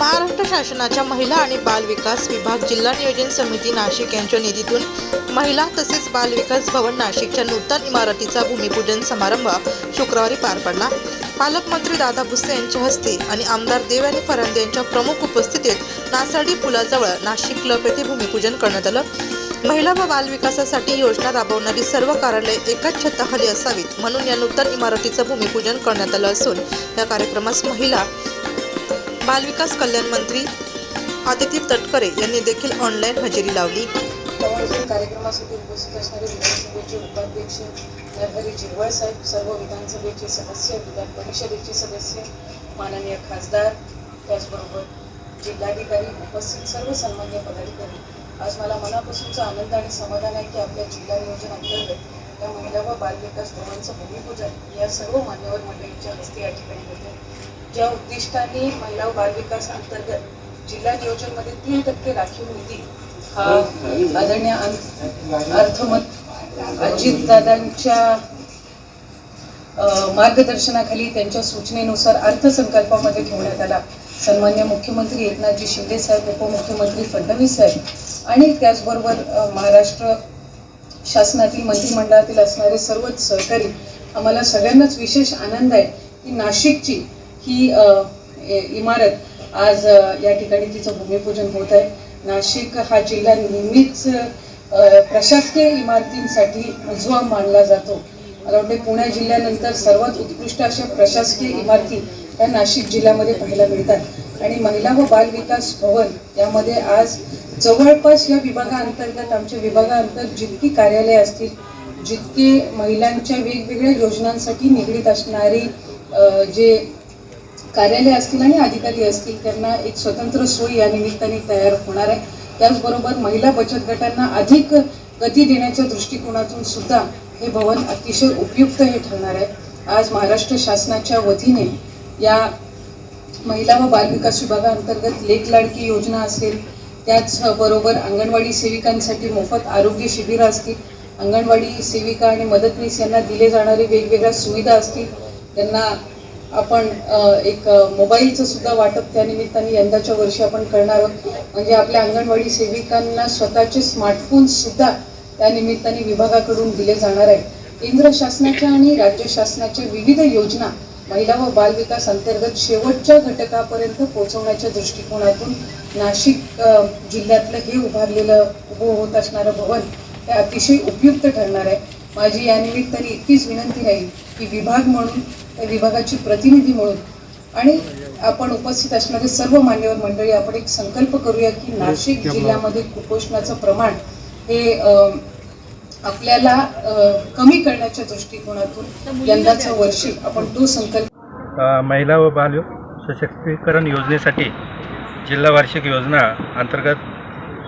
महाराष्ट्र शासनाच्या महिला आणि बाल विकास विभाग जिल्हा नियोजन समिती नाशिक यांच्या निधीतून महिला तसेच बाल विकास भवन नाशिकच्या नूतन इमारतीचा भूमिपूजन समारंभ शुक्रवारी पार पडला. पालकमंत्री दादा भुसे यांच्या हस्ते आणि आमदार देवयानी फरांदे यांच्या प्रमुख उपस्थितीत नासाडी पुलाजवळ नाशिक क्लब येथे भूमिपूजन करण्यात आलं. महिला व बाल विकासासाठी योजना राबवणारी सर्व कार्यालय एकाच छताखाली असावीत म्हणून या नूतन इमारतीचं भूमिपूजन करण्यात आलं असून या कार्यक्रमास महिला बालविकास कल्याण मंत्री आदिती तटकरे यांनी देखील ऑनलाईन हजेरी लावली. कार्यक्रमासाठी उपस्थित असणारे विधानसभेचे उपाध्यक्ष नरहरी जिरवळ साहेब सर्व विधानसभेचे सदस्य विधान परिषदेचे सदस्य माननीय खासदार त्याचबरोबर जिल्हाधिकारी उपस्थित सर्व सन्मान्य पदाधिकारी. आज मला मनापासूनचा आनंद आणि समाधान आहे की आपल्या जिल्हा नियोजन अंतर्गत या महिला व बालविकास भवनचं भूमिपूजन या सर्व मान्यवर मंडळींच्या हस्ते या ठिकाणी होते. ज्या उद्दिष्टाने महिला व बालविकास अंतर्गत जिल्हा नियोजनमध्ये तीन टक्के राखीव निधी हा आदरणीय अं- अर्थमत अजितदादांच्या मार्गदर्शनाखाली त्यांच्या सूचनेनुसार अर्थसंकल्पामध्ये ठेवण्यात आला. सन्मान्य मुख्यमंत्री एकनाथजी शिंदे साहेब उपमुख्यमंत्री फडणवीस साहेब आणि त्याचबरोबर महाराष्ट्र शासनातील मंत्रिमंडळातील असणारे सर्वच सहकारी आम्हाला सगळ्यांनाच विशेष आनंद आहे की नाशिकची ही इमारत आज या ठिकाणी तिचं भूमिपूजन होत आहे. नाशिक हा जिल्हा नेहमीच प्रशासकीय इमारतींसाठी उजवा मानला जातो. मला वाटते पुणे जिल्ह्यानंतर सर्वात उत्कृष्ट अशा प्रशासकीय इमारती या नाशिक जिल्ह्यामध्ये पाहायला मिळतात. आणि महिला व बाल विकास भवन यामध्ये आज जवळपास या विभागाअंतर्गत आमच्या विभागाअंतर्गत जितकी कार्यालये असतील जितके महिलांच्या वेगवेगळ्या योजनांसाठी निगडीत असणारी जे कार्यालय असतील आणि अधिकारी असतील त्यांना एक स्वतंत्र सोय या निमित्ताने तयार होणार आहे. त्याचबरोबर महिला बचत गटांना अधिक गती देण्याच्या दृष्टिकोनातून सुद्धा हे भवन अतिशय उपयुक्त हे ठरणार आहे. आज महाराष्ट्र शासनाच्या वतीने या महिला व बालविकास विभागाअंतर्गत लेख लाडकी योजना असेल त्याचबरोबर अंगणवाडी सेविकांसाठी मोफत आरोग्य शिबिरं असतील अंगणवाडी सेविका आणि मदतनीस यांना दिले जाणारे वेगवेगळ्या सुविधा असतील त्यांना आपण एक मोबाईलचं सुद्धा वाटप त्यानिमित्ताने यंदाच्या वर्षी आपण करणार आहोत. म्हणजे आपल्या अंगणवाडी सेविकांना स्वतःचे स्मार्टफोनसुद्धा त्यानिमित्ताने विभागाकडून दिले जाणार आहे केंद्र शासनाच्या आणि राज्य शासनाच्या विविध योजना महिला व बालविकास अंतर्गत शेवटच्या घटकापर्यंत पोहोचवण्याच्या दृष्टिकोनातून नाशिक जिल्ह्यातलं हे उभारलेलं उभं होत असणारं भवन हे अतिशय उपयुक्त ठरणार आहे. माझी या निमित्ताने इतकीच विनंती राहील की विभाग म्हणून त्या विभागाची प्रतिनिधी म्हणून आणि आपण उपस्थित असणारे सर्व मान्यवर मंडळी आपण एक संकल्प करूया की नाशिक जिल्ह्यामध्ये कुपोषणाचं प्रमाण हे आपल्याला कमी करण्याच्या दृष्टिकोनातून यंदाचं वर्षी आपण तो संकल्प महिला व बाल सशक्तीकरण योजनेसाठी जिल्हा वार्षिक योजना अंतर्गत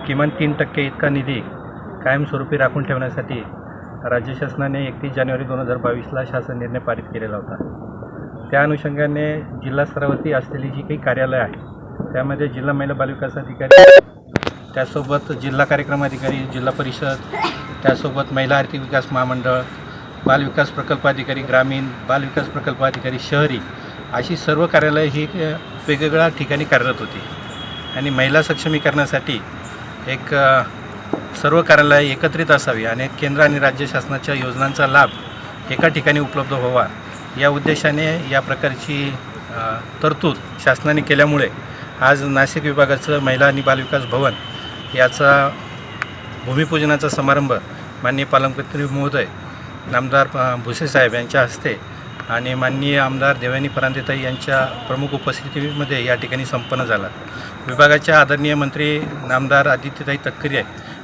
किमान तीन टक्के इतका निधी कायमस्वरूपी राखून ठेवण्यासाठी राज्य शासनाने एकतीस जानेवारी दोन हजार बावीसला शासन निर्णय पारित केलेला होता. त्या अनुषंगाने जिल्हा स्तरावरती असलेली जी काही कार्यालय आहे त्यामध्ये जिल्हा महिला बालविकास अधिकारी त्यासोबत जिल्हा कार्यक्रम अधिकारी जिल्हा परिषद त्यासोबत महिला आर्थिक विकास महामंडळ बालविकास प्रकल्प अधिकारी ग्रामीण बालविकास प्रकल्प अधिकारी शहरी अशी सर्व कार्यालय ही वेगवेगळ्या ठिकाणी कार्यरत होती. आणि महिला सक्षमीकरणासाठी एक सर्व कार्यालय एकत्रित असावी आणि केंद्र आणि राज्य शासनाच्या योजनांचा लाभ एका ठिकाणी उपलब्ध व्हावा या उद्देशाने या प्रकारची तरतूद शासनाने केल्यामुळे आज नाशिक विभागाचं महिला आणि बालविकास भवन याचा भूमिपूजनाचा समारंभ माननीय पालकमंत्री महोदय नामदार भुसे साहेब यांच्या हस्ते आणि माननीय आमदार देवानी परांदेताई यांच्या प्रमुख उपस्थितीमध्ये या ठिकाणी संपन्न झाला. विभागाच्या आदरणीय मंत्री नामदार आदित्यताई तक्करे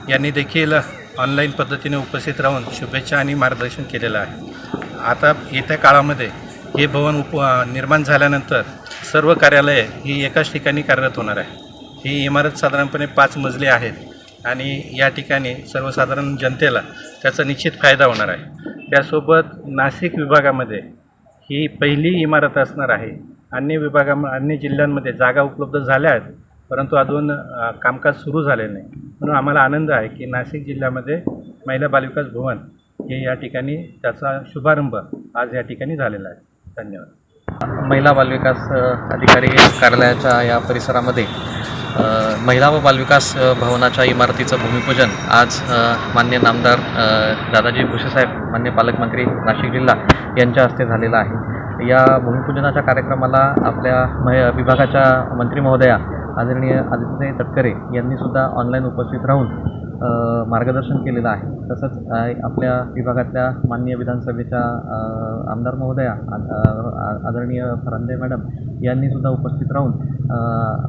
यांनी देखील ऑनलाईन पद्धतीने उपस्थित राहून शुभेच्छा आणि मार्गदर्शन केलेलं आहे. आता येत्या काळामध्ये हे भवन उप निर्माण झाल्यानंतर सर्व कार्यालये ही एकाच ठिकाणी कार्यरत होणार आहे. ही इमारत साधारणपणे पाच मजले आहेत. आणि या ठिकाणी सर्वसाधारण जनतेला त्याचा निश्चित फायदा होणार आहे. त्यासोबत नाशिक विभागामध्ये ही पहिली इमारत असणार आहे. अन्य विभागा अन्य जिल्ह्यांमध्ये जागा उपलब्ध झाल्या आहेत परंतु अजून कामकाज सुरू झाले नाही. म्हणून आम्हाला आनंद आहे की नाशिक जिल्ह्यामध्ये महिला बालविकास भवन हे या ठिकाणी त्याचा शुभारंभ आज या ठिकाणी झालेला आहे. धन्यवाद. महिला बालविकास अधिकारी कार्यालयाच्या या परिसरामध्ये महिला व बालविकास भवनाच्या इमारतीचं भूमिपूजन आज मान्य नामदार दादाजी भुसेसाहेब मान्य पालकमंत्री नाशिक जिल्हा यांच्या हस्ते झालेला आहे. या भूमिपूजनाच्या कार्यक्रमाला आपल्या मह विभागाच्या मंत्री महोदया आदरणीय आदित्य तटकरे यांनीसुद्धा ऑनलाईन उपस्थित राहून मार्गदर्शन केलेलं आहे. तसंच आपल्या विभागातल्या माननीय विधानसभेच्या आमदार महोदया आदरणीय फरांदे मॅडम यांनीसुद्धा उपस्थित राहून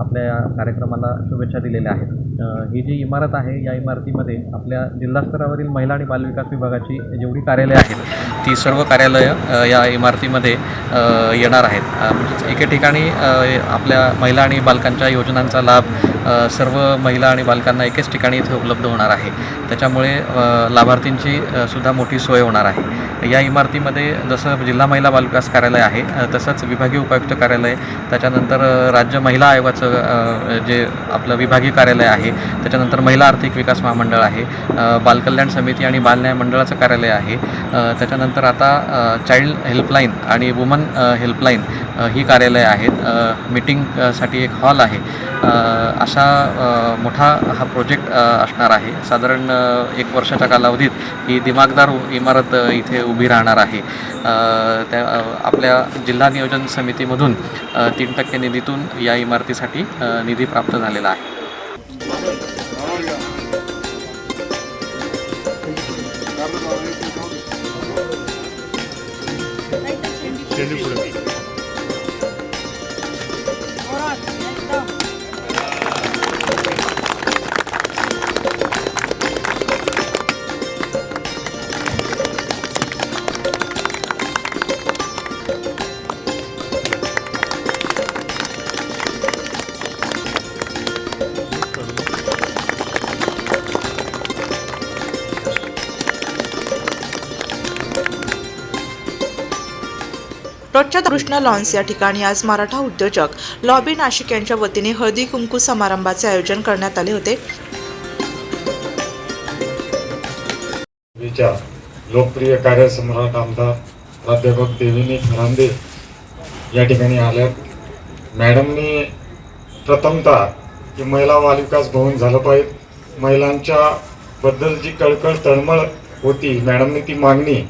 आपल्या कार्यक्रमाला शुभेच्छा दिलेल्या आहेत. ही जी इमारत आहे या इमारतीमध्ये आपल्या जिल्हा स्तरावरील महिला आणि बालविकास विभागाची जेवढी कार्यालय आहेत ती सर्व कार्यालयं या इमारतीमध्ये येणार आहेत. म्हणजेच एके ठिकाणी आपल्या महिला आणि बालकांच्या योजनांचा लाभ सर्व महिला आणि बालकांना एकेच ठिकाणी इथे उपलब्ध होणार आहे. त्याच्यामुळे लाभार्थींची सुद्धा मोठी सोय होणार आहे. या इमारतीमध्ये जसं जिल्हा महिला बालविकास कार्यालय आहे तसंच विभागीय उपायुक्त कार्यालय त्याच्यानंतर राज्य महिला आयोगाचं जे आपलं विभागीय कार्यालय आहे त्याच्यानंतर महिला आर्थिक विकास महामंडळ आहे. बालकल्याण समिती आणि बालन्याय मंडळाचं कार्यालय आहे. त्याच्यानंतर आता चाइल्ड हेल्पलाईन आणि वुमन हेल्पलाईन ही कार्यालय आहेत. मिटिंगसाठी एक हॉल आहे. असा अशा मोठा हा प्रोजेक्ट असणार आहे. साधारण एक वर्षाच्या कालावधीत ही दिमागदार इमारत इथे उभी राहणार आहे. त्या आपल्या जिल्हा नियोजन समितीमधून तीन टक्के निधीतून या इमारतीसाठी निधी प्राप्त झालेला आहे. Kendi kurabilir. रोजच्या कृष्णा लॉन्स या ठिकाणी आज मराठा उद्योजक लॉबी नाशिक यांच्या वतीने हळदी कुंकू समारंभाचे आयोजन करण्यात आले होते. लोकप्रिय कार्यसम्राट आमदार प्राध्यापक देविनी फरांदे या ठिकाणी आल्यात मॅडमनी प्रथमतः की महिला बालविकास भवन झालं पाहिजे. महिलांच्या बद्दल जी कळकळ तळमळ होती मॅडमनी ती मागणी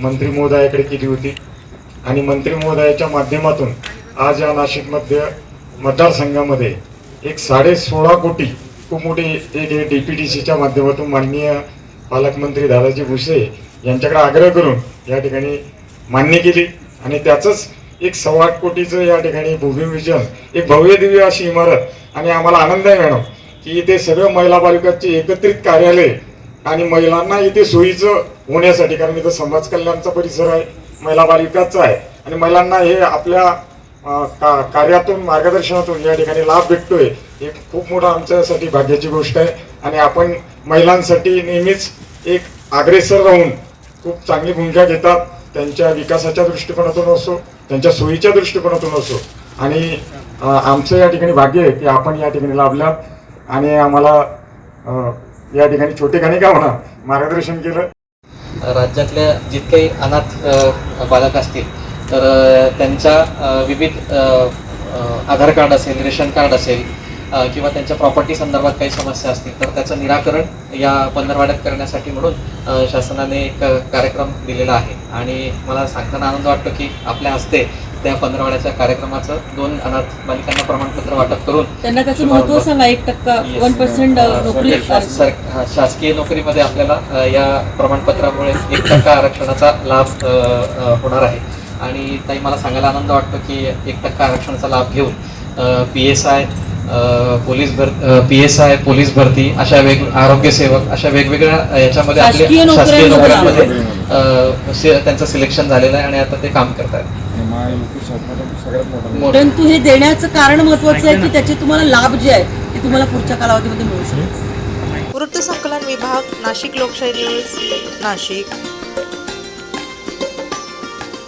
मंत्री महोदयाकडे केली होती. आणि मंत्री महोदयाच्या माध्यमातून आज या नाशिकमध्ये मतदारसंघामध्ये एक साडे सोळा कोटी खूप मोठी एक डी पी डी सीच्या माध्यमातून माननीय पालकमंत्री दादाजी भुसे यांच्याकडे आग्रह करून या ठिकाणी मान्य केली. आणि त्याचंच एक सव्वा आठ कोटीचं या ठिकाणी भूमिपूजन एक भव्य दिव्य अशी इमारत आणि आम्हाला आनंद आहे मॅडम की इथे सगळं महिला पालिकाचे एकत्रित कार्यालय आणि महिलांना इथे सोयीचं होण्यासाठी कारण इथं समाज कल्याणचा परिसर आहे. महिला बालिकाचं आहे. आणि महिलांना हे आपल्या का कार्यातून मार्गदर्शनातून या ठिकाणी लाभ भेटतोय हे खूप मोठं आमच्यासाठी भाग्याची गोष्ट आहे. आणि आपण महिलांसाठी नेहमीच एक अग्रेसर राहून खूप चांगली भूमिका घेतात. त्यांच्या विकासाच्या दृष्टिकोनातून असो त्यांच्या सोयीच्या दृष्टिकोनातून असो. आणि आमचं या ठिकाणी भाग्य आहे की आपण या ठिकाणी लाभल्यात आणि आम्हाला या ठिकाणी छोटे गाणे का म्हणा मार्गदर्शन केलं. राज्यातल्या जितके अनाथ बालक असतील तर त्यांच्या विविध आधार कार्ड असेल रेशन कार्ड असेल किंवा त्यांच्या प्रॉपर्टी संदर्भात काही समस्या असतील तर त्याचं निराकरण या पंधरवाड्यात करण्यासाठी म्हणून शासनाने एक कार्यक्रम दिलेला आहे. आणि मला सांगताना आनंद वाटतो की आपल्या हस्ते त्या पंधरवाड्याच्या कार्यक्रमाचं दोन अनाथ बालिकांना प्रमाणपत्र वाटप करून त्यांना त्याचं महत्त्व सांगा एक टक्का. वन पर्सेंट नोकरी शासकीय नोकरीमध्ये आपल्याला या प्रमाणपत्रामुळे एक टक्का आरक्षणाचा लाभ होणार आहे. आणि ताई मला सांगायला आनंद वाटतो की एक टक्का आरक्षणाचा लाभ घेऊन पी एस आय पोलीस भर पी एस आय पोलीस भरती अशा वेग आरोग्य सेवक अशा वेगवेगळ्या याच्यामध्ये आपले शासकीय नोकऱ्यांमध्ये त्यांचं सिलेक्शन झालेलं आहे आणि आता ते काम करत आहेत परंतु हे देण्याचं कारण महत्वाचं आहे की त्याचे तुम्हाला लाभ जे आहे ते तुम्हाला पुढच्या कालावधीमध्ये मिळू शकतो वृत्तसंकलन विभाग नाशिक लोकशाही न्यूज नाशिक.